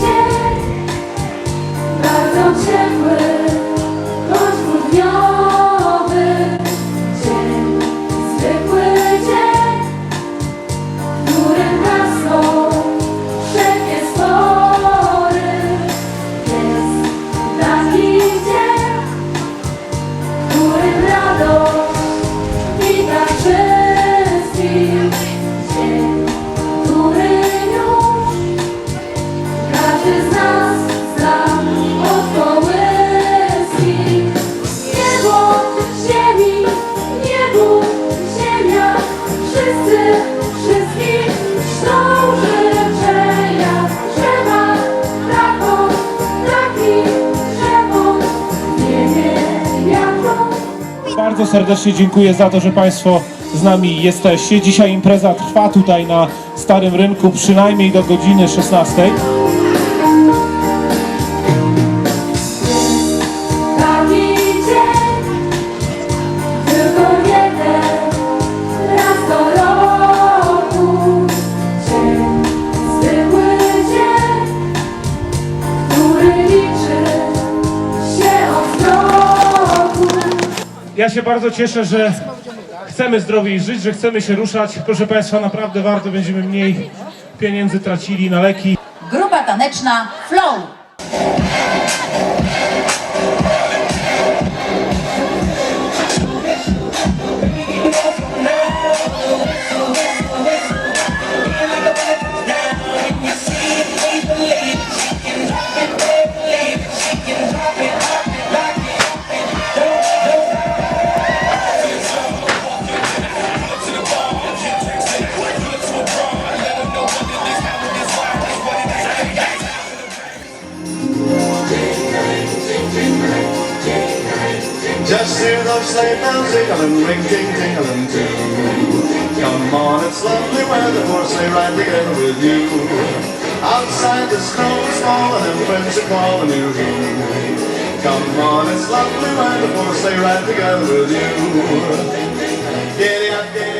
Yeah. Bardzo serdecznie dziękuję za to, że Państwo z nami jesteście. Dzisiaj impreza trwa tutaj na Starym Rynku przynajmniej do godziny 16. Ja się bardzo cieszę, że chcemy zdrowiej żyć, że chcemy się ruszać. Proszę Państwa, naprawdę warto, będziemy mniej pieniędzy tracili na leki. Grupa taneczna Flow. Those sleigh bells jingling, ring, ting, tingling too. Come on, it's lovely weather for sleigh ride together with you. Outside the snow is falling and friends are calling you. Come on, it's lovely weather for sleigh ride together with you. Giddy up, giddy